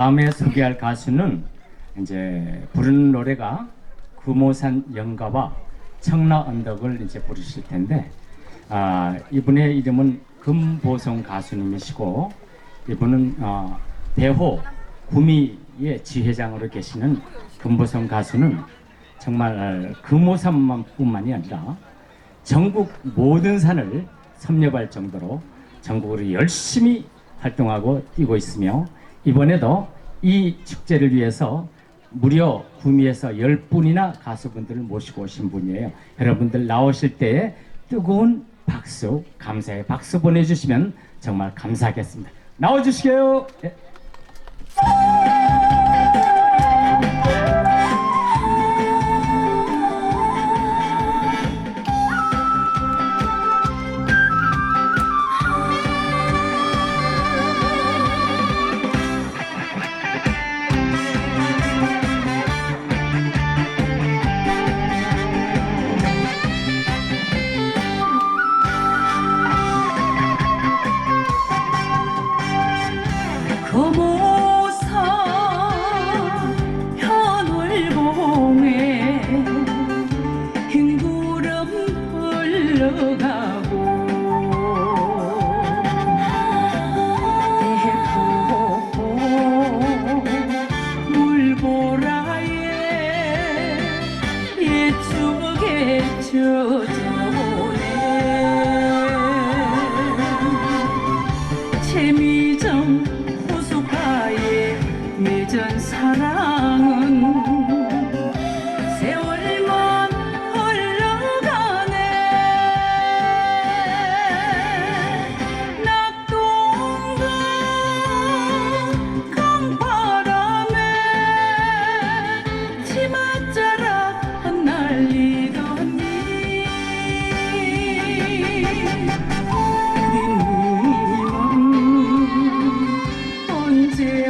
다음에 소개할 가수는 이제 부르는 노래가 금오산 영가와 청라 언덕을 이제 부르실 텐데 아, 이분의 이름은 금보성 가수님이시고 이분은 어, 대호 구미의 지회장으로 계시는 금보성 가수는 정말 금오산만뿐만이 아니라 전국 모든 산을 섭렵할 정도로 전국으로 열심히 활동하고 뛰고 있으며 이번에도 이 축제를 위해서 무려 구미에서 10분이나 가수분들을 모시고 오신 분이에요. 여러분들 나오실 때 뜨거운 박수, 감사의 박수 보내주시면 정말 감사하겠습니다. 나와주시게요. 예. 젖어오네. 재미정 호숫가에 맺은 사랑은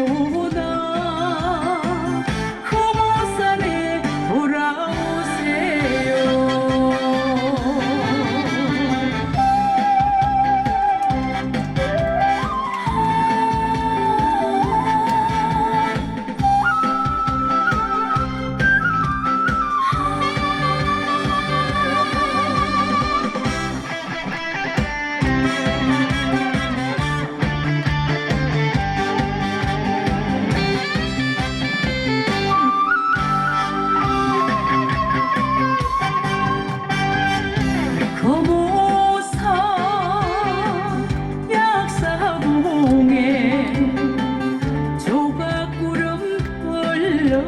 언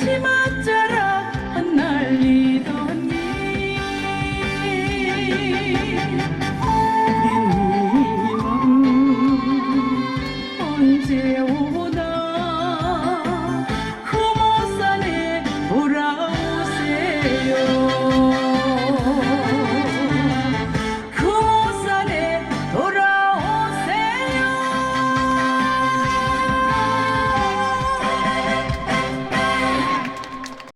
치맛자락 안 날리더니 네맘 언제 오나 그 후모산에 돌아오세요.